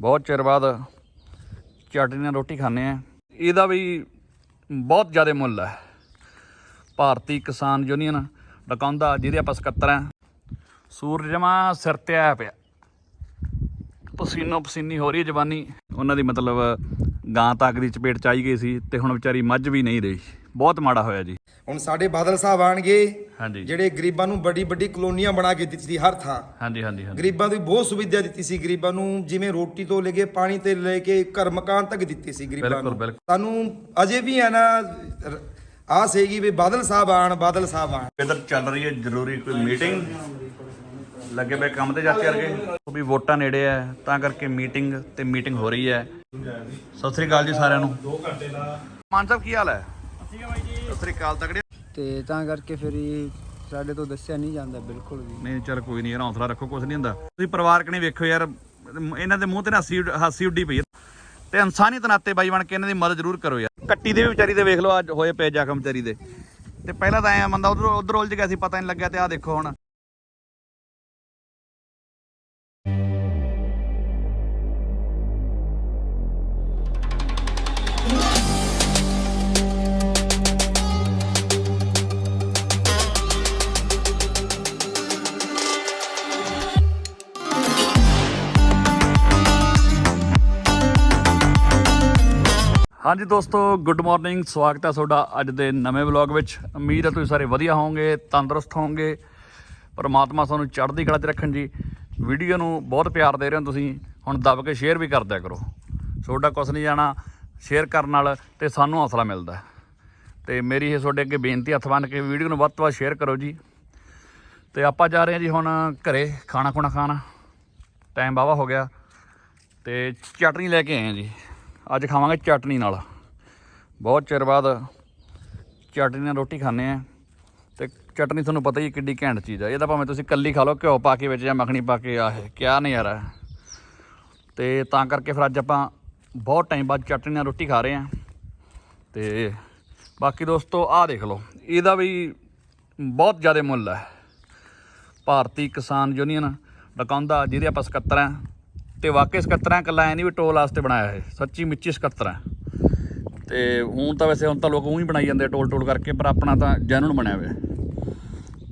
ਬਹੁਤ ਚਿਰ ਬਾਅਦ ਚਟਨੀ ਨਾਲ ਰੋਟੀ ਖਾਂਦੇ ਆ। ਇਹਦਾ ਵੀ ਬਹੁਤ ਜ਼ਿਆਦਾ ਮੁੱਲ ਹੈ। ਭਾਰਤੀ ਕਿਸਾਨ ਯੂਨੀਅਨ ਡਕਾਉਂਦਾ ਜਿਹਦੇ ਆਪਾਂ ਸਕੱਤਰ ਆ ਸੂਰਜ ਸਿਰ ਤੇ ਆਇਆ ਪਿਆ। ਪਸੀਨੋ ਪਸੀਨੀ ਹੋ ਰਹੀ ਹੈ ਜਵਾਨੀ। ਉਹਨਾਂ ਦੀ ਮਤਲਬ ਗਾਂ ਤੱਕ ਦੀ ਚਪੇਟ ਚਾਈ ਗਈ ਸੀ ਤੇ ਹੁਣ ਵਿਚਾਰੀ ਮੱਝ ਵੀ ਨਹੀਂ ਰਹੀ। ਬਹੁਤ ਮਾੜਾ ਹੋਇਆ ਜੀ। ਹੁਣ ਸਾਡੇ ਬਾਦਲ ਸਾਹਿਬ ਆਣਗੇ ਹਾਂਜੀ। ਜਿਹੜੇ ਗਰੀਬਾਂ ਨੂੰ ਵੱਡੀ ਵੱਡੀ ਕਲੋਨੀਆਂ ਬਣਾ ਕੇ ਦਿੱਤੀ ਸੀ ਹਰ ਥਾਂ। ਹਾਂਜੀ ਹਾਂਜੀ ਹਾਂਜੀ। ਗਰੀਬਾਂ ਦੀ ਬਹੁਤ ਸੁਵਿਧਾ ਦਿੱਤੀ ਸੀ ਗਰੀਬਾਂ ਨੂੰ ਜਿਵੇਂ ਰੋਟੀ ਤੋਂ ਲੈ ਕੇ ਪਾਣੀ ਤੇ ਲੈ ਕੇ ਘਰ ਮਕਾਨ ਤੱਕ ਦਿੱਤੇ ਸੀ ਗਰੀਬਾਂ ਨੂੰ। ਬਿਲਕੁਲ। ਸਾਨੂੰ ਅਜੇ ਵੀ ਹੈ ਨਾ ਆਸ ਹੈਗੀ ਵੀ ਬਾਦਲ ਸਾਹਿਬ ਆਣ ਬਾਦਲ ਸਾਹਿਬ ਆਣ। ਇਧਰ ਚੱਲ ਰਹੀ ਹੈ ਜ਼ਰੂਰੀ ਕੋਈ ਮੀਟਿੰਗ ਲੱਗੇ ਪਏ ਕੰਮ ਤੇ ਚਾਚੇ ਵਰਗੇ? ਉਹ ਵੀ ਵੋਟਾਂ ਨੇੜੇ ਆ ਤਾਂ ਕਰਕੇ ਮੀਟਿੰਗ ਤੇ ਮੀਟਿੰਗ ਹੋ ਰਹੀ ਹੈ। ਸਤਿ ਸ੍ਰੀ ਅਕਾਲ ਜੀ ਸਾਰਿਆਂ ਨੂੰ। 2 ਘੰਟੇ ਦਾ ਮਾਨ ਸਾਹਿਬ ਕੀ ਹਾਲ ਹੈ? ਸਤਿ ਸ੍ਰੀ ਅਕਾਲ ਤਕੜੇ ਤੇ ਤਾਂ ਕਰਕੇ ਫਿਰ ਇਹ ਸਾਡੇ ਤੋਂ ਦੱਸਿਆ ਨਹੀਂ ਜਾਂਦਾ ਬਿਲਕੁਲ ਵੀ। ਨਹੀਂ ਚੱਲ ਕੋਈ ਨਹੀਂ ਯਾਰ ਹੌਸਲਾ ਰੱਖੋ ਕੁਝ ਨਹੀਂ ਹੁੰਦਾ। ਤੁਸੀਂ ਪਰਿਵਾਰ ਕਣੀ ਵੇਖੋ ਯਾਰ ਇਹਨਾਂ ਦੇ ਮੂੰਹ ਤੇ ਨਾ ਹਾਸੀ ਹਾਸੀ ਉੱਡੀ ਪਈ ਹੈ। ਤੇ ਇਨਸਾਨੀਅਤ ਨਾਤੇ ਬਾਈ ਬਣ ਕੇ ਇਹਨਾਂ ਦੀ ਮਦਦ ਜ਼ਰੂਰ ਕਰੋ ਯਾਰ। ਕੱਟੀ ਦੇ ਵੀ ਵਿਚਾਰੀ ਦੇ ਵੇਖ ਲਓ ਅੱਜ ਹੋਏ ਪਏ ਜ਼ਖਮ ਵਿਚਾਰੀ ਦੇ। ਤੇ ਪਹਿਲਾਂ ਤਾਂ ਐ ਬੰਦਾ ਉਧਰ ਉਧਰ ਉਲਝ ਗਿਆ ਸੀ ਪਤਾ ਨਹੀਂ ਲੱਗਿਆ ਤੇ ਆਹ ਦੇਖੋ ਹੁਣ। ਹਾਂਜੀ ਦੋਸਤੋ ਗੁੱਡ ਮਾਰਨਿੰਗ ਸਵਾਗਤ ਹੈ ਤੁਹਾਡਾ ਅੱਜ ਦੇ ਨਵੇਂ ਵਲੌਗ ਵਿੱਚ। ਉਮੀਦ ਹੈ ਤੁਸੀਂ ਸਾਰੇ ਵਧੀਆ ਹੋਵੋਗੇ, ਤੰਦਰੁਸਤ ਹੋਵੋਗੇ। ਪਰਮਾਤਮਾ ਤੁਹਾਨੂੰ ਚੜ੍ਹਦੀ ਕਲਾ 'ਚ ਰੱਖਣ ਜੀ। ਵੀਡੀਓ ਨੂੰ ਬਹੁਤ ਪਿਆਰ ਦੇ ਰਹੇ ਹੋ ਤੁਸੀਂ। ਹੁਣ ਦੱਬ ਕੇ ਸ਼ੇਅਰ ਵੀ ਕਰ ਦਿਆ ਕਰੋ। ਤੁਹਾਡਾ ਕੁਛ ਨਹੀਂ ਜਾਣਾ ਸ਼ੇਅਰ ਕਰਨ ਨਾਲ ਤੇ ਸਾਨੂੰ ਹੌਸਲਾ ਮਿਲਦਾ ਹੈ। ਤੇ ਮੇਰੀ ਇਹ ਤੁਹਾਡੇ ਅੱਗੇ ਬੇਨਤੀ, ਹੱਥ ਬੰਨ੍ਹ ਕੇ ਵੀਡੀਓ ਨੂੰ ਵੱਧ ਤੋਂ ਵੱਧ ਸ਼ੇਅਰ ਕਰੋ ਜੀ। ਤੇ ਆਪਾਂ ਜਾ ਰਹੇ ਹਾਂ ਜੀ ਹੁਣ ਘਰੇ, ਖਾਣਾ ਖੁਣਾ ਖਾਣਾ। ਟਾਈਮ ਵਾਹਵਾ ਹੋ ਗਿਆ। ਤੇ ਚਟਨੀ ਲੈ ਕੇ ਆਏ ਹਾਂ ਜੀ। ਅੱਜ ਖਾਵਾਂਗੇ ਚਟਨੀ ਨਾਲ। ਬਹੁਤ ਚਿਰ ਬਾਅਦ ਚਟਨੀ ਨਾਲ ਰੋਟੀ ਖਾਂਦੇ ਆ। ਤੇ ਚਟਨੀ ਤੁਹਾਨੂੰ ਪਤਾ ਹੀ ਕਿੱਡੀ ਘੈਂਟ ਚੀਜ਼ ਆ। ਇਹ ਤਾਂ ਭਾਵੇਂ ਤੁਸੀਂ ਕੱਲੀ ਖਾ ਲਓ, ਘਿਓ ਪਾ ਕੇ ਵਿੱਚ ਜਾਂ ਮੱਖਣੀ ਪਾ ਕੇ, ਆਹ ਕਿਆ ਨਜ਼ਾਰਾ। ਹੈ ਤੇ ਤਾਂ ਕਰਕੇ ਫਿਰ ਅੱਜ ਆਪਾਂ ਬਹੁਤ ਟਾਈਮ ਬਾਅਦ ਚਟਨੀ ਨਾਲ ਰੋਟੀ ਖਾ ਰਹੇ ਆ। ਤੇ ਬਾਕੀ ਦੋਸਤੋ, ਆਹ ਦੇਖ ਲਓ। ਇਹਦਾ ਵੀ ਬਹੁਤ ਜ਼ਿਆਦਾ ਮੁੱਲ ਹੈ ਭਾਰਤੀ ਕਿਸਾਨ ਯੂਨੀਅਨ ਡਕਾਉਂਦਾ ਜਿਹਦੇ ਆਪਾਂ ਸਕੱਤਰ ਆ। ਤੇ ਵਾਕਈ ਸਕੱਤਰ ਆ ਇਕੱਲਾ ਐ ਨਹੀਂ ਵੀ ਟੋਲ ਵਾਸਤੇ ਬਣਾਇਆ ਇਹ, ਸੱਚੀ ਮਿੱਚੀ ਸਕੱਤਰ। ਆ ਤੇ ਹੁਣ ਤਾਂ ਵੈਸੇ ਹੁਣ ਤਾਂ ਲੋਕ ਉਹੀ ਬਣਾਈ ਜਾਂਦੇ ਟੋਲ ਟੋਲ ਕਰਕੇ, ਪਰ ਆਪਣਾ ਤਾਂ ਜੈਨੂਨ ਬਣਿਆ ਹੋਇਆ।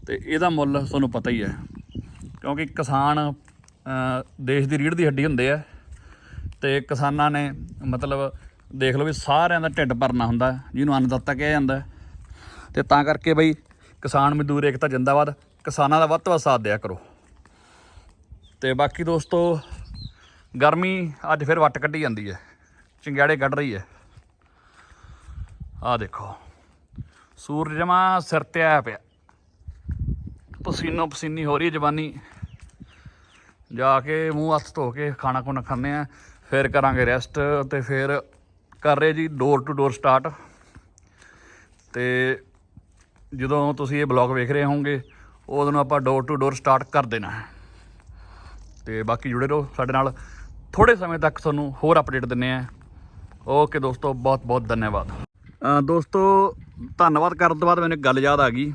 ਤੇ ਇਹਦਾ ਮੁੱਲ ਤੁਹਾਨੂੰ ਪਤਾ ਹੀ ਹੈ, ਕਿਉਂਕਿ ਕਿਸਾਨ ਦੇਸ਼ ਦੀ ਰੀੜ੍ਹ ਦੀ ਹੱਡੀ ਹੁੰਦੇ ਆ, ਤੇ ਕਿਸਾਨਾਂ ਨੇ ਮਤਲਬ ਦੇਖ ਲਓ ਵੀ ਸਾਰਿਆਂ ਦਾ ਢਿੱਡ ਭਰਨਾ ਹੁੰਦਾ, ਜਿਹਨੂੰ ਅੰਨਦਾਤਾ ਕਿਹਾ ਜਾਂਦਾ। ਹੈ। ਤੇ ਤਾਂ ਕਰਕੇ ਬਈ ਕਿਸਾਨ ਮਜ਼ਦੂਰ ਏਕਤਾ ਜਿੰਦਾਬਾਦ, ਕਿਸਾਨਾਂ ਦਾ ਵੱਧ ਤੋਂ ਵੱਧ ਸਾਥ ਦਿਆ ਕਰੋ। ਤੇ ਬਾਕੀ ਦੋਸਤੋ ਗਰਮੀ ਅੱਜ ਫਿਰ ਵੱਟ ਕੱਢੀ ਜਾਂਦੀ ਹੈ। ਚੰਗਿਆੜੇ ਕੱਢ ਰਹੀ ਹੈ। ਆਹ ਦੇਖੋ। ਸੂਰਜ ਜਮਾ ਸਿਰ ਤੇ ਆਇਆ ਪਿਆ। ਪਸੀਨੋ ਪਸੀਨੀ ਹੋ ਰਹੀ ਹੈ ਜਵਾਨੀ। ਜਾ ਕੇ ਮੂੰਹ ਹੱਥ ਧੋ ਕੇ ਖਾਣਾ ਖੁਣਾ ਖਾਂਦੇ ਆ ਫਿਰ ਕਰਾਂਗੇ ਰੈਸਟ ਤੇ ਫਿਰ ਕਰ ਰਹੇ ਜੀ ਡੋਰ ਟੂ ਡੋਰ ਸਟਾਰਟ ਤੇ ਜਦੋਂ ਤੁਸੀਂ ਇਹ ਬਲੌਗ ਵੇਖ ਰਹੇ ਹੋਵੋਗੇ, ਉਦੋਂ ਆਪਾਂ ਡੋਰ ਟੂ ਡੋਰ ਸਟਾਰਟ ਕਰ ਦੇਣਾ ਹੈ। ਤੇ ਬਾਕੀ ਜੁੜੇ ਰਹੋ ਸਾਡੇ ਨਾਲ। ਥੋੜੇ ਸਮੇਂ ਤੱਕ ਤੁਹਾਨੂੰ ਹੋਰ ਅਪਡੇਟ ਦਿੰਨੇ ਆ ਓਕੇ ਦੋਸਤੋ, ਬਹੁਤ ਬਹੁਤ ਧੰਨਵਾਦ। ਦੋਸਤੋ, ਧੰਨਵਾਦ ਕਰਨ ਤੋਂ ਬਾਅਦ ਮੈਨੂੰ ਇੱਕ ਗੱਲ ਯਾਦ ਆ ਗਈ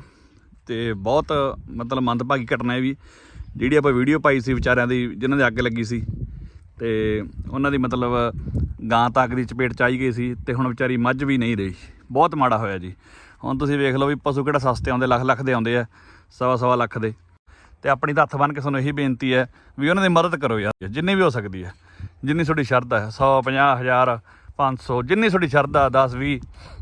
ਤੇ ਬਹੁਤ, ਮਤਲਬ ਮੰਦਭਾਗੀ ਘਟਨਾ ਹੈ ਵੀ, ਜਿਹੜੀ ਆਪਾਂ ਵੀਡੀਓ ਪਾਈ ਸੀ ਵਿਚਾਰਿਆਂ ਦੀ, ਜਿਨ੍ਹਾਂ ਦੇ ਅੱਗ ਲੱਗੀ ਸੀ। ਤੇ ਉਹਨਾਂ ਦੀ ਮਤਲਬ ਗਾਂ ਤੱਕ ਦੀ ਚਪੇਟ 'ਚ ਚਾਈ ਗਈ ਸੀ ਤੇ ਹੁਣ ਵਿਚਾਰੀ ਮੱਝ ਵੀ ਨਹੀਂ ਰਹੀ। ਬਹੁਤ ਮਾੜਾ ਹੋਇਆ ਜੀ। ਹੁਣ ਤੁਸੀਂ ਵੇਖ ਲਓ ਵੀ ਪਸ਼ੂ ਕਿਹੜਾ ਸਸਤੇ ਆਉਂਦੇ, ਲੱਖ ਲੱਖ ਦੇ ਆਉਂਦੇ ਆ, ਸਵਾ ਸਵਾ ਲੱਖ ਦੇ। ਤੇ ਆਪਣੀ ਹੱਥ ਬੰਨ ਕੇ ਤੁਹਾਨੂੰ ਇਹੀ ਬੇਨਤੀ ਹੈ ਵੀ ਉਹਨਾਂ ਦੀ ਮਦਦ ਕਰੋ ਯਾਰ, ਜਿੰਨੀ ਵੀ ਹੋ ਸਕਦੀ ਹੈ। ਜਿੰਨੀ ਤੁਹਾਡੀ ਸ਼ਰਧਾ ਹੈ 100 50 ਹਜ਼ਾਰ 500 ਜਿੰਨੀ ਤੁਹਾਡੀ ਸ਼ਰਧਾ 10 20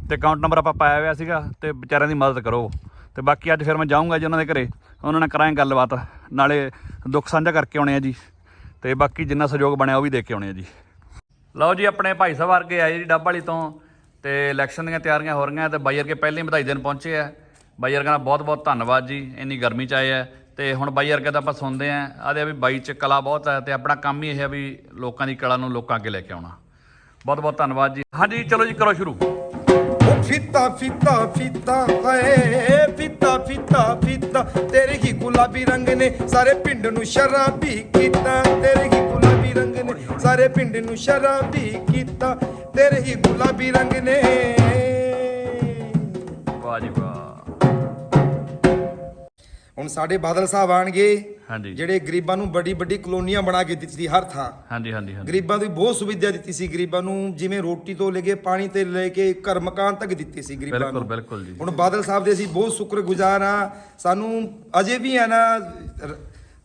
ਤੇ ਅਕਾਊਂਟ ਨੰਬਰ ਆਪਾਂ ਪਾਇਆ ਹੋਇਆ ਸੀਗਾ, ਤੇ ਵਿਚਾਰਿਆਂ ਦੀ ਮਦਦ ਕਰੋ। ਤੇ ਬਾਕੀ ਅੱਜ ਫਿਰ ਮੈਂ ਜਾਊਂਗਾ ਜੀ ਉਹਨਾਂ ਦੇ ਘਰੇ, ਉਹਨਾਂ ਨਾਲ ਕਰਾਂਗੇ ਗੱਲਬਾਤ, ਨਾਲੇ ਦੁੱਖ ਸਾਂਝਾ ਕਰਕੇ ਆਉਣੇ ਆ ਜੀ, ਤੇ ਬਾਕੀ ਜਿੰਨਾ ਸਹਿਯੋਗ ਬਣਿਆ ਉਹ ਵੀ ਦੇ ਕੇ ਆਉਣੇ ਆ ਜੀ। ਲਓ ਜੀ, ਆਪਣੇ ਭਾਈ ਸਾਹਿਬ ਵਰਗੇ ਆਏ ਜੀ ਡੱਬ ਵਾਲੀ ਤੋਂ, ਤੇ ਇਲੈਕਸ਼ਨ ਦੀਆਂ ਤਿਆਰੀਆਂ ਹੋ ਰਹੀਆਂ, ਤੇ ਬਾਈ ਵਰਗੇ ਪਹਿਲੇ ਹੀ ਵਧਾਈ ਦੇਣ ਪਹੁੰਚੇ ਆ। ਬਾਈ ਵਰਗਾ ਦਾ ਬਹੁਤ ਬਹੁਤ ਧੰਨਵਾਦ ਜੀ, ਇੰਨੀ ਗਰਮੀ ਚ ਆਏ ਆ ਤੇ ਹੁਣ ਬਾਈ ਵਰਗੇ ਦਾ ਆਪਾਂ ਸੁਣਦੇ ਆ ਆਦੇ ਵੀ ਬਾਈ ਚ ਕਲਾ ਬਹੁਤ ਹੈ ਤੇ ਆਪਣਾ ਕੰਮ ਹੀ ਇਹ ਹੈ ਵੀ ਲੋਕਾਂ ਦੀ ਕਲਾ ਨੂੰ ਲੋਕਾਂ ਅੱਗੇ ਲੈ ਕੇ ਆਉਣਾ। ਬਹੁਤ ਬਹੁਤ ਧੰਨਵਾਦ ਜੀ। ਹਾਂਜੀ ਚਲੋ ਜੀ ਕਰੋ ਸ਼ੁਰੂ। ਉਹ ਫੀਤਾ ਫੀਤਾ ਫੀਤਾ ਹਾਏ ਫੀਤਾ ਫੀਤਾ ਫੀਤਾ। ਤੇਰੇ ਹੀ ਗੁਲਾਬੀ ਰੰਗ ਨੇ ਸਾਰੇ ਪਿੰਡ ਨੂੰ ਸ਼ਰਾਬੀ ਕੀਤਾ। ਤੇਰੇ ਹੀ ਗੁਲਾਬੀ ਰੰਗ ਨੇ ਸਾਰੇ ਪਿੰਡ ਨੂੰ ਸ਼ਰਾਬੀ ਕੀਤਾ। ਤੇਰੇ ਹੀ ਗੁਲਾਬੀ ਰੰਗ ਨੇ। ਵਾਹ ਜੀ ਵਾਹ। ਹੁਣ ਸਾਡੇ ਬਾਦਲ ਸਾਹਿਬ ਆਣਗੇ ਹਾਂਜੀ। ਜਿਹੜੇ ਗਰੀਬਾਂ ਨੂੰ ਵੱਡੀ ਵੱਡੀ ਕਲੋਨੀਆਂ ਬਣਾ ਕੇ ਦਿੱਤੀ ਸੀ ਹਰ ਥਾਂ। ਹਾਂਜੀ ਹਾਂਜੀ ਹਾਂਜੀ। ਗਰੀਬਾਂ ਦੀ ਬਹੁਤ ਸੁਵਿਧਾ ਦਿੱਤੀ ਸੀ ਗਰੀਬਾਂ ਨੂੰ ਜਿਵੇਂ ਰੋਟੀ ਤੋਂ ਲੈ ਕੇ ਪਾਣੀ ਤੇ ਲੈ ਕੇ ਘਰ ਮਕਾਨ ਤੱਕ ਦਿੱਤੇ ਸੀ ਗਰੀਬਾਂ ਬਿਲਕੁਲ ਨੂੰ। ਬਿਲਕੁਲ ਜੀ। ਹੁਣ ਬਾਦਲ ਸਾਹਿਬ ਦੇ ਅਸੀਂ ਬਹੁਤ ਸ਼ੁਕਰਗੁਜ਼ਾਰ ਆ ਸਾਨੂੰ ਅਜੇ ਵੀ ਆ ਨਾ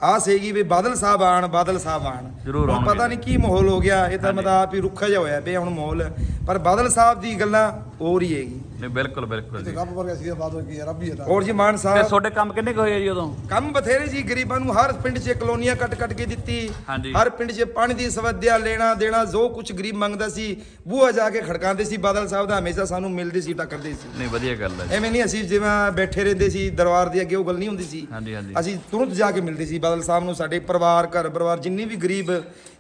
ਆਸ ਹੈਗੀ ਵੀ ਬਾਦਲ ਸਾਹਿਬ ਆਣ ਬਾਦਲ ਸਾਹਿਬ ਆਣ। ਜ਼ਰੂਰ ਆਉਣਗੇ। ਪਤਾ ਨਹੀਂ ਕੀ ਮਾਹੌਲ ਹੋ ਗਿਆ ਇਹ ਤਾਂ ਮਤਲਬ ਆਪ ਹੀ ਰੁੱਖਾ ਜਿਹਾ ਹੋਇਆ ਪਿਆ ਹੁਣ ਮਾਹੌਲ। ਪਰ ਬਾਦਲ ਸਾਹਿਬ ਦੀ ਗੱਲਾਂ ਹੋਰ ਹੀ ਹੈਗੀ। ਨਹੀਂ ਬਿਲਕੁਲ ਬਿਲਕੁਲ ਜੀ। ਰੱਬ ਵਰਗਾ ਸੀ ਬਾਦ ਕੀ ਰੱਬ ਹੀ ਹੈ ਔਰ ਜੀ ਮਾਨ ਤੇ ਸਾਹਿਬ। ਤੁਹਾਡੇ ਕੰਮ ਕਿੰਨੇ ਕੁ ਹੋਏ ਆ ਜੀ ਉਦੋਂ? ਕੰਮ ਬਥੇਰੇ ਜੀ ਗਰੀਬਾਂ ਨੂੰ ਹਰ ਪਿੰਡ 'ਚ ਕਲੋਨੀਆਂ ਕੱਟ ਕੱਟ ਕੇ ਦਿੱਤੀ। ਹਾਂਜੀ। ਹਰ ਪਿੰਡ 'ਚ ਪਾਣੀ ਦੀ ਸਵੱਧਿਆ ਲੈਣਾ ਦੇਣਾ ਜੋ ਕੁਝ ਗਰੀਬ ਮੰਗਦਾ ਸੀ ਬੂਹਾ ਜਾ ਕੇ ਖੜਕਾਉਂਦੇ ਸੀ। ਬਾਦਲ ਸਾਹਿਬ ਦਾ ਹਮੇਸ਼ਾ ਸਾਨੂੰ ਮਿਲਦੇ ਸੀ ਟੱਕਰਦੇ ਸੀ। ਨਹੀਂ ਵਧੀਆ ਗੱਲ ਹੈ ਜੀ। ਐਵੇਂ ਨਹੀਂ ਅਸੀਂ ਜਿਵੇਂ ਬੈਠੇ ਰਹਿੰਦੇ ਸੀ ਦਰਬਾਰ ਦੇ ਅੱਗੇ ਉਹ ਗੱਲ ਨਹੀਂ ਹੁੰਦੀ ਸੀ। ਹਾਂਜੀ ਹਾਂਜੀ। ਅਸੀਂ ਤੁਰੰਤ ਜਾ ਕੇ ਮਿਲਦੇ ਸੀ ਬਾਦਲ ਸਾਹਿਬ ਨੂੰ ਸਾਡੇ ਪਰਿਵਾਰ ਘਰ ਪਰਿਵਾਰ ਜਿੰਨੇ ਵੀ ਗਰੀਬ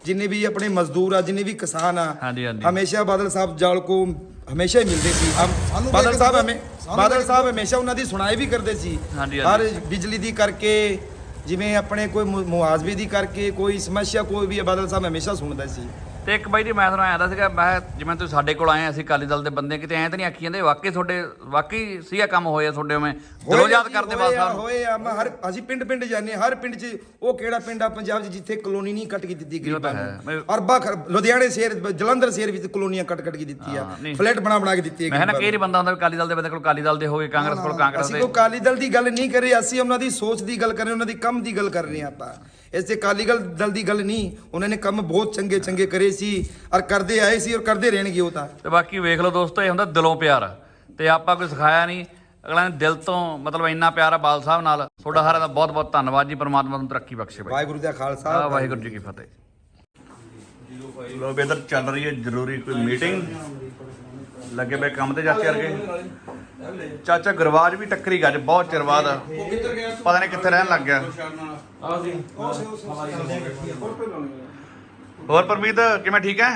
ਜਿੰਨੇ ਵੀ ਆਪਣੇ ਮਜ਼ਦੂਰ ਆ ਜਿੰਨੇ ਵੀ ਕਿਸਾਨ ਆ ਹਾਂਜੀ ਹਾਂਜੀ। ਹਮੇਸ਼ਾ ਬਾਦਲ ਸਾਹਿਬ ਜਾਲ ਕੋ ਹਮੇਸ਼ਾ ਹੀ ਮਿਲਦੇ ਸੀ। ਹਮ ਬਾਦਲ ਸਾਹਿਬ ਹਮੇ ਬਾਦਲ ਸਾਹਿਬ ਹਮੇਸ਼ਾ ਉਹਨਾਂ ਦੀ ਸੁਣਾਈ ਵੀ ਕਰਦੇ ਸੀ। ਹਾਂਜੀ, ਹਰ। ਬਿਜਲੀ ਦੀ ਕਰਕੇ ਜਿਵੇਂ ਆਪਣੇ ਕੋਈ ਮੁ- ਮੁਆਵਜ਼ੇ ਦੀ ਕਰਕੇ ਕੋਈ ਸਮੱਸਿਆ ਕੋਈ ਵੀ ਬਾਦਲ ਸਾਹਿਬ ਹਮੇਸ਼ਾ ਸੁਣਦਾ ਸੀ। ਤੇ ਇੱਕ ਬਾਈ ਜੀ ਮੈਂ ਤੁਹਾਨੂੰ ਆਇਆ ਸੀਗਾ ਮੈਂ ਕਿਹਾ ਜਿਵੇਂ ਤੁਸੀਂ ਸਾਡੇ ਕੋਲ ਆਏ ਅਸੀਂ ਅਕਾਲੀ ਦਲ ਦੇ ਬੰਦੇ ਕਿਤੇ ਐਂ ਤਾਂ ਨਹੀਂ ਆਖੀ ਜਾਂਦੇ ਵਾਕਈ ਤੁਹਾਡੇ ਵਾਕਈ ਸੀਗਾ ਕੰਮ ਹੋਇਆ ਤੁਹਾਡੇ ਉਵੇਂ ਦਿਲੋਂ ਯਾਦ ਕਰਦੇ ਬਾਦ ਸਾਹਿਬ ਨੂੰ ਹੋਏ ਆ ਮੈਂ ਹਰ ਅਸੀਂ ਪਿੰਡ ਪਿੰਡ ਜਾਂਦੇ ਹਾਂ, ਹਰ ਪਿੰਡ 'ਚ ਉਹ ਕਿਹੜਾ ਪਿੰਡ ਆ ਪੰਜਾਬ 'ਚ ਜਿੱਥੇ ਕਲੋਨੀ ਨਹੀਂ ਕੱਟ ਕੇ ਦਿੱਤੀ ਗਰੀਬਾਂ ਹੈ। ਨੂੰ ਅਰਬਾ ਲੁਧਿਆਣੇ ਸ਼ਹਿਰ ਜਲੰਧਰ ਸ਼ਹਿਰ ਵਿੱਚ ਕਲੋਨੀਆਂ ਕੱਟ ਕੱਟ ਕੇ ਦਿੱਤੀ ਆ ਹਾਂ, ਨਹੀਂ। ਫਲੈਟ ਬਣਾ ਬਣਾ ਕੇ ਦਿੱਤੀ ਹੈ ਮੈਂ ਕਿਹਾ ਨਾ ਗਰੀਬਾਂ ਕਈ ਵਾਰੀ ਬੰਦਾ ਹੁੰਦਾ ਵੀ ਅਕਾਲੀ ਦਲ ਦੇ ਬੰਦੇ ਕੋਲ ਅਕਾਲੀ ਦਲ ਦੇ ਹੋਵੇ ਕਾਂਗਰਸ ਕੋਲ। ਕਾਂਗਰਸ ਅਸੀਂ ਦੇ ਕੋਈ ਅਕਾਲੀ ਦਲ ਦੀ ਗੱਲ ਨਹੀਂ ਕਰ ਰਹੇ ਅਸੀਂ ਉਹਨਾਂ ਦੀ ਸੋਚ ਦੀ ਗੱਲ ਕਰ ਰਹੇ ਉਹਨਾਂ ਦੀ ਕੰਮ ਦੀ ਗੱਲ ਕਰ ਰਹੇ ਹਾਂ ਆਪਾਂ ਇਸੇ ਅਕਾਲੀ ਦਲ ਦਲ ਦੀ ਗੱਲ ਨਹੀਂ। ਉਹਨਾਂ ਨੇ ਕੰਮ ਬਹੁਤ ਚੰਗੇ ਚੰਗੇ ਕਰੇ ਸੀ ਔਰ ਕਰਦੇ ਆਏ ਸੀ ਔਰ ਕਰਦੇ ਰਹਿਣਗੇ ਉਹ ਤਾਂ। ਤੇ ਬਾਕੀ ਵੇਖ ਲਓ ਦੋਸਤੋ ਇਹ ਹੁੰਦਾ ਦਿਲੋਂ ਪਿਆਰ। ਤੇ ਆਪਾਂ ਕੋਈ ਸਿਖਾਇਆ ਨਹੀਂ। ਅਗਲਾ ਨੇ ਦਿਲ ਤੋਂ ਮਤਲਬ ਇੰਨਾ ਪਿਆਰ ਆ ਬਾਲ ਸਾਹਿਬ ਨਾਲ। ਤੁਹਾਡਾ ਸਾਰਿਆਂ ਦਾ ਬਹੁਤ ਬਹੁਤ ਧੰਨਵਾਦ ਜੀ ਪ੍ਰਮਾਤਮਾ ਤੁਹਾਨੂੰ ਤਰੱਕੀ ਬਖਸ਼ੇ ਬਾਈ। ਵਾਹਿਗੁਰੂ ਦਾ ਖਾਲਸਾ ਵਾਹਿਗੁਰੂ ਜੀ ਕੀ ਫਤਿਹ। ਲੋ ਬੇਦਰ ਚੱਲ ਰਹੀ ਹੈ ਜ਼ਰੂਰੀ ਕੋਈ ਮੀਟਿੰਗ। ਲੱਗੇ ਪਏ ਕੰਮ ਤੇ ਚਾਚੇ ਵਰਗੇ ਚਾਚਾ ਗੁਰਵਾਜ ਵੀ ਟੱਕਰੀ ਗੱਜ ਬਹੁਤ ਚਿਰ ਬਾਅਦ। ਪਤਾ ਨਹੀਂ ਕਿੱਥੇ ਰਹਿਣ ਲੱਗ ਗਿਆ। ਹੋਰ ਪਰਮੀਤ ਕਿਵੇਂ ਠੀਕ ਹੈ?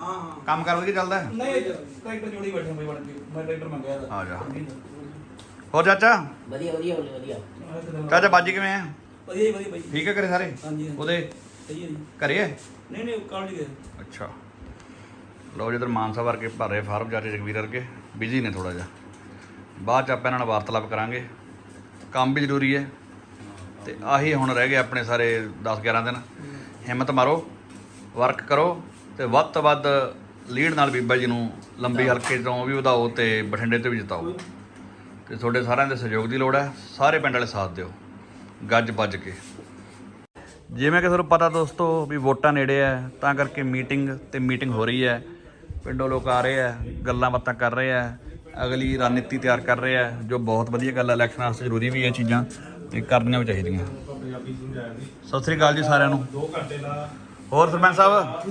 ਹਾਂ। ਕੰਮ ਕਰ ਵਧੀਆ ਚੱਲਦਾ ਹੈ? ਨਹੀਂ ਟਰੈਕਟਰ ਜੋੜੀ ਬੈਠੇ ਬਈ ਬਣ ਕੇ। ਮੈਂ ਟਰੈਕਟਰ ਮੰਗਿਆ ਦਾ ਆ ਜਾ। ਹੋਰ ਚਾਚਾ? ਵਧੀਆ ਵਧੀਆ ਬੋਲੇ ਵਧੀਆ। ਚਾਚਾ ਬਾਜੀ ਕਿਵੇਂ ਹੈ? ਵਧੀਆ ਜੀ ਵਧੀਆ ਬਾਈ। ਠੀਕ ਹੈ ਘਰੇ ਸਾਰੇ? ਹਾਂਜੀ, ਹਾਂਜੀ। ਉਹਦੇ? ਸਹੀ ਹੈ ਜੀ। ਘਰੇ ਹੈ? ਨਹੀਂ ਨਹੀਂ ਕਾਲ ਨਹੀਂ ਗਏ। ਅੱਛਾ। ਲਓ ਜਿੱਧਰ ਮਾਨਸਾ ਵਰਗੇ ਭਰ ਰਹੇ ਫਾਰਮ ਜਾ ਰਹੇ ਜਗਵੀਰ ਵਰਗੇ। ਬਿਜ਼ੀ ਨੇ ਥੋੜਾ ਜਿਹਾ। ਬਾਅਦ ਚ ਆਪਾਂ ਇਹਨਾਂ ਨਾਲ ਵਾਰਤਾਲਾਪ ਕਰਾਂਗੇ। ਕੰਮ ਵੀ ਜ਼ਰੂਰੀ ਹੈ। ਤੇ ਆਹੀ ਹੁਣ ਰਹਿ ਗਏ ਆਪਣੇ ਸਾਰੇ 10 11 ਦਿਨ। ਹਿੰਮਤ ਮਾਰੋ ਵਰਕ ਕਰੋ ਤੇ ਵੱਧ ਤੋਂ ਵੱਧ ਲੀਡ ਨਾਲ ਬੀਬਾ ਜੀ ਨੂੰ ਲੰਬੀ ਹਲਕੇ ਤੋਂ ਵੀ ਵਧਾਓ ਤੇ ਬਠਿੰਡੇ ਤੇ ਵੀ ਜਿਤਾਓ। ਤੇ ਤੁਹਾਡੇ ਸਾਰਿਆਂ ਦੇ ਸਹਿਯੋਗ ਦੀ ਲੋੜ ਹੈ ਸਾਰੇ ਪਿੰਡ ਵਾਲੇ ਸਾਥ ਦਿਓ। ਗੱਜ ਵੱਜ ਕੇ। ਜਿਵੇਂ ਕਿ ਤੁਹਾਨੂੰ ਪਤਾ ਦੋਸਤੋ ਵੀ ਵੋਟਾਂ ਨੇੜੇ ਹੈ ਤਾਂ ਕਰਕੇ ਮੀਟਿੰਗ ਤੇ ਮੀਟਿੰਗ ਹੋ ਰਹੀ ਹੈ। ਪਿੰਡੋਂ ਲੋਕ ਆ ਰਹੇ ਆ ਗੱਲਾਂ ਬਾਤਾਂ ਕਰ ਰਹੇ ਆ ਅਗਲੀ ਰਣਨੀਤੀ ਤਿਆਰ ਕਰ ਰਹੇ ਆ ਜੋ ਬਹੁਤ ਵਧੀਆ ਗੱਲ ਹੈ ਇਲੈਕਸ਼ਨ ਵਾਸਤੇ ਜ਼ਰੂਰੀ ਵੀ ਇਹ ਚੀਜ਼ਾਂ। ਤੇ ਕਰਨੀਆਂ ਵੀ ਚਾਹੀਦੀਆਂ। ਸਤਿ ਸ੍ਰੀ ਅਕਾਲ ਜੀ ਸਾਰਿਆਂ ਨੂੰ। ਹੋਰ ਸਰਪੰਚ ਸਾਹਿਬ?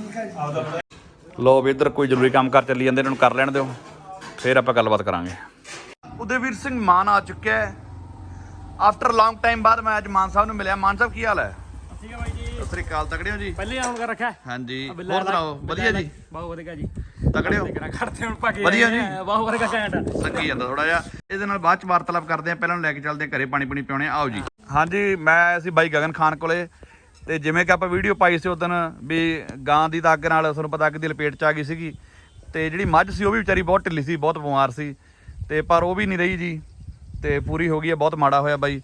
ਲੋ ਵੀ ਇੱਧਰ ਕੋਈ ਜ਼ਰੂਰੀ ਕੰਮ ਕਰ ਚੱਲੀ ਜਾਂਦੇ ਇਹਨਾਂ ਨੂੰ ਕਰ ਲੈਣ ਦਿਓ। ਫਿਰ ਆਪਾਂ ਗੱਲਬਾਤ ਕਰਾਂਗੇ। ਉਦੇਵੀਰ ਸਿੰਘ ਮਾਨ ਆ ਚੁੱਕਿਆ ਹੈ। ਆਫਟਰ ਲੌਂਗ ਟਾਈਮ ਬਾਅਦ ਮੈਂ ਅੱਜ ਮਾਨ ਸਾਹਿਬ ਨੂੰ ਮਿਲਿਆ। ਮਾਨ ਸਾਹਿਬ ਕੀ ਹਾਲ ਹੈ? ਠੀਕ ਹੈ ਬਾਈ ਜੀ। ਸਤਿ ਸ੍ਰੀ ਅਕਾਲ ਤਕੜੇ ਹੋ ਜੀ। ਪਹਿਲੇ ਆਉਣ ਕਰ ਰੱਖਿਆ। ਹਾਂਜੀ ਹੋਰ ਸੁਣਾਓ? ਵਧੀਆ ਜੀ? ਬਹੁਤ ਵਧੀਆ ਜੀ। ਤਕੜੇ ਹੋ ਕਿਹੜਾ ਖੜਤੇ ਹੁਣ ਭਾਗੇ ਵਧੀਆ ਜੀ। ਬਹੁਤ ਵਧੀਆ ਘੈਂਟ ਲੱਗੀ ਜਾਂਦਾ ਥੋੜਾ ਜਿਹਾ। ਇਹਦੇ ਨਾਲ ਬਾਅਦ ਚ ਵਾਰਤਾਲਾਪ ਕਰਦੇ ਆ। ਪਹਿਲਾਂ ਨੂੰ ਲੈ ਕੇ ਚੱਲਦੇ ਘਰੇ ਪਾਣੀ ਪੂਣੀ ਪਿਉਣੇ ਆਓ ਜੀ। ਹਾਂਜੀ ਮੈਂ ਸੀ ਬਾਈ ਗਗਨ ਖਾਨ ਕੋਲੇ। ਤੇ ਜਿਵੇਂ ਕਿ ਆਪਾਂ ਵੀਡੀਓ ਪਾਈ ਸੀ ਉਦੋਂ ਵੀ ਗਾਂ ਦੀ ਤਾਂ ਅੱਗ ਨਾਲ ਤੁਹਾਨੂੰ ਪਤਾ ਅੱਗ ਦੀ ਲਪੇਟ ਚ ਆ ਗਈ ਸੀਗੀ। ਤੇ ਜਿਹੜੀ ਮੱਝ ਸੀ ਉਹ ਵੀ ਵਿਚਾਰੀ ਬਹੁਤ ਢਿੱਲੀ ਸੀ ਬਹੁਤ ਬਿਮਾਰ ਸੀ। ਤੇ ਪਰ ਉਹ ਵੀ ਨਹੀਂ ਰਹੀ ਜੀ। ਤੇ ਪੂਰੀ ਹੋ ਗਈ ਹੈ ਬਹੁਤ ਮਾੜਾ ਹੋਇਆ ਬਾਈ।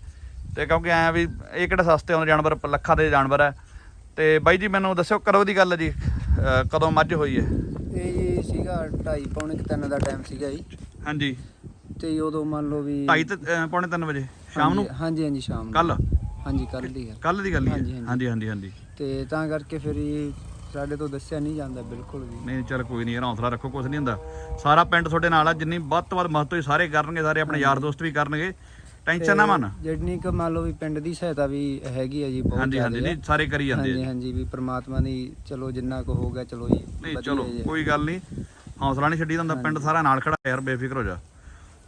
ਤੇ ਕਿਉਂਕਿ ਐਂ ਵੀ ਇਹ ਕਿਹੜਾ ਸਸਤੇ ਹੁੰਦੇ ਜਾਨਵਰ? ਲੱਖਾਂ ਦੇ ਜਾਨਵਰ ਹੈ ਤੇ ਬਾਈ ਜੀ ਮੈਨੂੰ ਦੱਸਿਓ ਕਦੋਂ ਦੀ ਗੱਲ ਹੈ ਜੀ? ਅਹ ਕਦੋਂ ਮੱਝ ਹੋਈ ਹੈ ਇਹ ਜੀ ਸੀਗਾ 2:30 ਪੌਣੇ 3 ਦਾ ਟਾਈਮ ਸੀਗਾ ਜੀ। ਹਾਂਜੀ। ਤੇ ਉਦੋਂ ਮੰਨ ਲਓ ਵੀ ਢਾਈ ਤੇ ਅਹ ਪੌਣੇ 3 ਵਜੇ ਸ਼ਾਮ ਨੂੰ? ਹਾਂਜੀ- ਹਾਂਜੀ ਹਾਂਜੀ ਸ਼ਾਮ ਨੂੰ। ਕੱਲ ਹਾਂਜੀ ਕੱਲ ਦੀ ਗੱਲ। ਕੱਲ ਦੀ ਗੱਲ ਹੀ ਹਾਂਜੀ, ਹੈ। ਹਾਂਜੀ। ਹਾਂਜੀ। ਹਾਂਜੀ ਹਾਂਜੀ ਤੇ ਤਾਂ ਕਰਕੇ ਫਿਰ ਇਹ ਸਾਡੇ ਤੋਂ ਦੱਸਿਆ ਨਹੀਂ ਜਾਂਦਾ ਬਿਲਕੁਲ ਵੀ। ਨਹੀਂ ਚਲ ਕੋਈ ਨਹੀਂ ਯਾਰ ਹੌਸਲਾ ਰੱਖੋ ਕੁਝ ਨਹੀਂ ਹੁੰਦਾ। ਸਾਰਾ ਪਿੰਡ ਤੁਹਾਡੇ ਨਾਲ ਆ ਜਿੰਨੀ ਵੱਧ ਤੋਂ ਵੱਧ ਮਹੱਤਵ ਸਾਰੇ ਕਰਨਗੇ ਸਾਰੇ ਆਪਣੇ ਯਾਰ ਦੋਸਤ ਵੀ ਕਰਨਗੇ। ਟੈਨਸ਼ਨ ਨਾ ਮੰਨ। ਜਿੰਨੀ ਕੁ ਮੰਨ ਲਓ ਵੀ ਪਿੰਡ ਦੀ ਸਹਾਇਤਾ ਵੀ ਹੈਗੀ ਹੈ ਜੀ ਬਹੁਤ ਹਾਂਜੀ ਹਾਂਜੀ ਨਹੀਂ ਸਾਰੇ ਕਰੀ ਜਾਂਦੇ ਹਾਂਜੀ ਆ ਹਾਂਜੀ ਵੀ ਪ੍ਰਮਾਤਮਾ ਦੀ ਚਲੋ ਜਿੰਨਾ ਕੁ ਹੋ ਗਿਆ ਚਲੋ ਜੀ ਨਹੀਂ ਵਧੀਆ ਚਲੋ ਜੀ। ਕੋਈ ਗੱਲ ਨਹੀਂ। ਹੌਸਲਾ ਨਹੀਂ ਛੱਡੀ ਹੁੰਦਾ ਪਿੰਡ ਸਾਰਾ ਨਾਲ ਖੜਾ ਯਾਰ ਬੇਫਿਕਰ ਹੋ ਜਾ।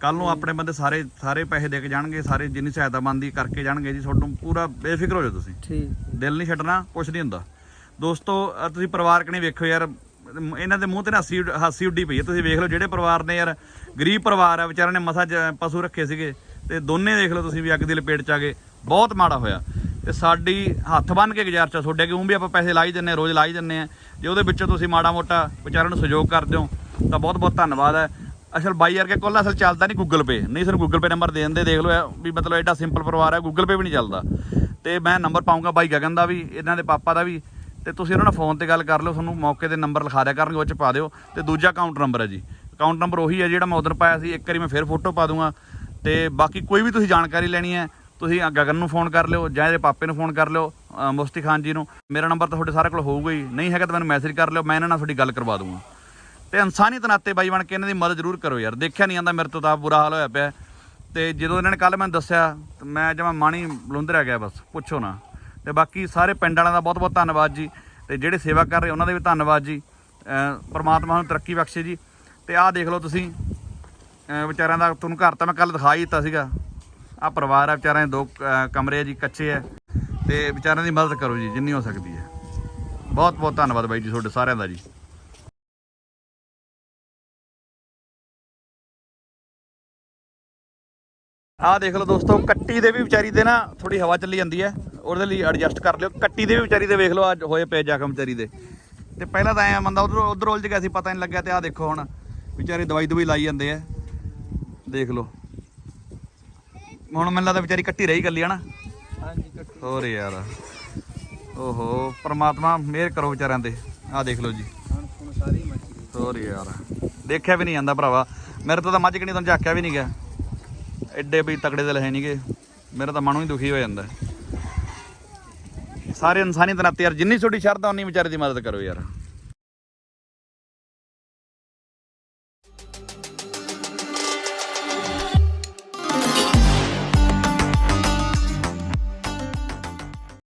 ਕੱਲ ਨੂੰ ਆਪਣੇ ਬੰਦੇ ਸਾਰੇ ਸਾਰੇ ਪੈਸੇ ਦੇ ਕੇ ਜਾਣਗੇ ਸਾਰੇ ਜਿੰਨੀ ਸਹਾਇਤਾ ਬੰਦੀ ਕਰਕੇ ਜਾਣਗੇ ਜੀ ਤੁਹਾਨੂੰ ਪੂਰਾ ਬੇਫਿਕਰ ਹੋ ਜਾ ਤੁਸੀਂ। ਠੀਕ। ਦਿਲ ਨਹੀਂ ਛੱਡਣਾ ਕੁਛ ਨਹੀਂ ਹੁੰਦਾ। ਦੋਸਤੋ ਅਹ ਤੁਸੀਂ ਪਰਿਵਾਰ ਕਣੀ ਵੇਖੋ ਯਾਰ ਅਮ ਇਹਨਾਂ ਦੇ ਮੂੰਹ ਤੇ ਨਾ ਹਾਸੀ ਹਾਸੀ ਉੱਡੀ ਪਈ ਹੈ ਤੁਸੀਂ ਵੇਖ ਲਓ ਜਿਹੜੇ ਪਰਿਵਾਰ ਨੇ ਯਾਰ ਗਰੀਬ ਪਰਿਵਾਰ ਆ ਵਿਚਾਰਿਆਂ ਨੇ ਮਸਾ ਪਸ਼ੂ ਰੱਖੇ ਸੀਗੇ। ਤੇ ਦੋਨੇ ਦੇਖ ਲਓ ਤੁਸੀਂ ਵੀ ਅੱਗ ਦੀ ਲਪੇਟ ਚ ਆ ਗਏ। ਬਹੁਤ ਮਾੜਾ ਹੋਇਆ। ਤੇ ਸਾਡੀ ਹੱਥ ਬੰਨ ਕੇ ਗੁਜ਼ਾਰਿਸ਼ ਆ ਤੁਹਾਡੇ ਕਿਉਂ ਵੀ ਆਪਾਂ ਪੈਸੇ ਲਾਈ ਜੰਨੇ ਰੋਜ਼ ਲਾਈ ਜੰਨੇ ਆ। ਜੇ ਉਹਦੇ ਵਿੱਚੋਂ ਤੁਸੀਂ ਮਾੜਾ ਮੋਟਾ ਵਿਚਾਰਿਆਂ ਨੂੰ ਸਹਿਯੋਗ ਕਰਦੇ ਹੋ, ਤਾਂ ਬਹੁਤ ਬਹੁਤ ਧੰਨਵਾਦ ਹੈ। ਅਸਲ ਬਾਈ ਵਰਗੇ ਕੋਲ ਅਸਲ ਚੱਲਦਾ ਨਹੀਂ ਗੂਗਲ ਪੇ ਨਹੀਂ ਸਾਨੂੰ ਗੂਗਲ ਪੇ ਨੰਬਰ ਦੇ ਦਿੰਦੇ ਦੇਖ ਲਓ ਵੀ ਮਤਲਬ ਐਡਾ ਸਿੰਪਲ ਪਰਿਵਾਰ ਹੈ ਗੂਗਲ ਪੇ ਵੀ ਨਹੀਂ ਚੱਲਦਾ। ਤੇ ਮੈਂ ਨੰਬਰ ਪਾਉਂਗਾ ਬਾਈ ਗਗਨ ਦਾ ਵੀ, ਇਹਨਾਂ ਦੇ ਪਾਪਾ ਦਾ ਵੀ। ਤੇ ਤੁਸੀਂ ਉਹਨਾਂ ਨਾਲ ਫੋਨ ਤੇ ਗੱਲ ਕਰ ਲਓ, ਤੁਹਾਨੂੰ ਮੌਕੇ 'ਤੇ ਨੰਬਰ ਲਿਖਾ ਦਿਆ ਕਰਨਗੇ, ਉਹ ਚ ਪਾ ਦਿਓ। ਤੇ ਦੂਜਾ ਅਕਾਊਂਟ ਨੰਬਰ ਹੈ ਜੀ। ਅਕਾਊਂਟ ਨੰਬਰ ਉਹੀ ਹੈ ਜਿਹੜਾ ਮੈਂ ਉਦੋਂ ਪਾਇਆ ਸੀ, ਇੱਕ ਵਾਰੀ ਮੈਂ ਫਿਰ ਫੋਟੋ ਪਾ ਦੂੰਗਾ। ਤੇ ਬਾਕੀ ਕੋਈ ਵੀ ਤੁਸੀਂ ਜਾਣਕਾਰੀ ਲੈਣੀ ਹੈ ਤੁਸੀਂ ਗਗਨ ਨੂੰ ਫੋਨ ਕਰ ਲਿਓ ਜਾਂ ਇਹਦੇ ਪਾਪੇ ਨੂੰ ਫੋਨ ਕਰ ਲਿਓ ਅ, ਮੁਫਤੀ ਖਾਨ ਜੀ ਨੂੰ। ਮੇਰਾ ਨੰਬਰ ਤਾਂ ਤੁਹਾਡੇ ਸਾਰੇ ਕੋਲ ਹੋਊਗਾ ਹੀ। ਨਹੀਂ ਹੈਗਾ ਤਾਂ ਮੈਨੂੰ ਮੈਸੇਜ ਕਰ ਲਿਓ ਮੈਂ ਇਹਨਾਂ ਨਾਲ ਤੁਹਾਡੀ ਗੱਲ ਕਰਵਾ ਦੂੰਗਾ ਤੇ ਇਨਸਾਨੀਅਤ ਨਾਤੇ ਬਾਈ ਬਣ ਕੇ ਇਹਨਾਂ ਦੀ ਮਦਦ ਜ਼ਰੂਰ ਕਰੋ ਯਾਰ। ਦੇਖਿਆ ਨਹੀਂ ਜਾਂਦਾ ਮੇਰੇ ਤੋਂ ਤਾਂ ਬੁਰਾ ਹਾਲ ਹੋਇਆ ਪਿਆ ਤੇ ਜਦੋਂ ਇਹਨਾਂ ਨੇ ਕੱਲ ਮੈਨੂੰ ਦੱਸਿਆ ਤੇ ਮੈਂ ਜਮਾ ਮਾਣੀ ਬਲੁੰਦਰਿਆ ਗਿਆ ਬਸ ਪੁੱਛੋ ਨਾ। ਤੇ ਬਾਕੀ ਸਾਰੇ ਪਿੰਡ ਵਾਲਿਆਂ ਦਾ ਬਹੁਤ ਬਹੁਤ ਧੰਨਵਾਦ ਜੀ। ਤੇ ਜਿਹੜੇ ਸੇਵਾ ਕਰ ਰਹੇ ਉਹਨਾਂ ਦਾ ਵੀ ਧੰਨਵਾਦ ਜੀ। ਪਰਮਾਤਮਾ ਨੂੰ ਤਰੱਕੀ ਬਖਸ਼ੇ ਜੀ। ਤੇ ਆਹ ਦੇਖ ਲਓ ਤੁਸੀਂ ਵਿਚਾਰਿਆਂ ਦਾ ਤੁਹਾਨੂੰ ਘਰ ਤਾਂ ਮੈਂ ਕੱਲ ਦਿਖਾ ਹੀ ਦਿੱਤਾ ਸੀਗਾ। ਆਹ ਪਰਿਵਾਰ ਆ ਵਿਚਾਰਿਆਂ ਦੇ ਦੋ, ਅਹ ਕਮਰੇ ਆ ਜੀ, ਕੱਚੇ ਆ। ਤੇ ਵਿਚਾਰਿਆਂ ਦੀ ਮਦਦ ਕਰੋ ਜੀ, ਜਿੰਨੀ ਹੋ ਸਕਦੀ ਹੈ। ਬਹੁਤ ਬਹੁਤ ਧੰਨਵਾਦ ਬਾਈ ਜੀ ਤੁਹਾਡੇ ਸਾਰਿਆਂ ਦਾ ਜੀ। ਆਹ ਦੇਖ ਲਓ ਦੋਸਤੋ, ਕੱਟੀ ਦੇ ਵੀ ਵਿਚਾਰੀ ਦੇ ਨਾ ਥੋੜੀ ਹਵਾ ਚੱਲੀ ਜਾਂਦੀ ਹੈ। ਉਹਦੇ ਲਈ ਐਡਜਸਟ ਕਰ ਲਿਓ। ਕੱਟੀ ਦੇ ਵੀ ਵਿਚਾਰੀ ਦੇ ਵੇਖ ਲਓ ਅੱਜ ਹੋਏ ਪਏ ਜ਼ਖਮ ਵਿਚਾਰੀ ਦੇ। ਤੇ ਪਹਿਲਾਂ ਤਾਂ ਐਂ ਬੰਦਾ ਉਧਰ ਉਧਰ ਉਲਝ ਗਿਆ ਸੀ, ਪਤਾ ਨਹੀਂ ਲੱਗਿਆ। ਤੇ ਆਹ ਦੇਖੋ ਹੁਣ, ਵਿਚਾਰੇ ਦਵਾਈ ਦਵਾਈ ਲਾਈ ਜਾਂਦੇ ਆ। ਦੇਖ ਲਓ। ਹੁਣ ਮੈਨੂੰ ਲੱਗਦਾ ਵਿਚਾਰੀ ਕੱਟੀ ਰਹੀ ਗੱਲੀ ਹਨਾ? ਹਾਂਜੀ ਕੱਟੂ। ਹੋਰ ਯਾਰ। ਓਹੋ ਪ੍ਰਮਾਤਮਾ ਮਿਹਰ ਕਰੋ ਵਿਚਾਰਿਆਂ ਤੇ। ਆਹ ਦੇਖ ਲਓ ਜੀ। ਹੋਰ ਯਾਰ। ਦੇਖਿਆ ਵੀ ਨਹੀਂ ਜਾਂਦਾ ਭਰਾਵਾ। ਮੇਰੇ ਤੋਂ ਤਾਂ ਮੱਝ ਕਿਣੀ ਤੁਹਾਨੂੰ ਝਾਕਿਆ ਵੀ ਨਹੀਂ ਗਿਆ। ਐਡੇ ਵੀ ਤਕੜੇ ਦਿਲ ਹੈ ਨਹੀਂਗੇ। ਮੇਰਾ ਤਾਂ ਮਨੋਂ ਹੀ ਦੁਖੀ ਹੋ ਜਾਂਦਾ। ਸਾਰੇ ਇਨਸਾਨੀ ਤਨਾਤੇ ਯਾਰ ਜਿੰਨੀ ਛੋਟੀ ਸ਼ਰਧਾ ਉਨੀ ਵਿਚਾਰੇ ਦੀ ਮਦਦ ਕਰੋ ਯਾਰ।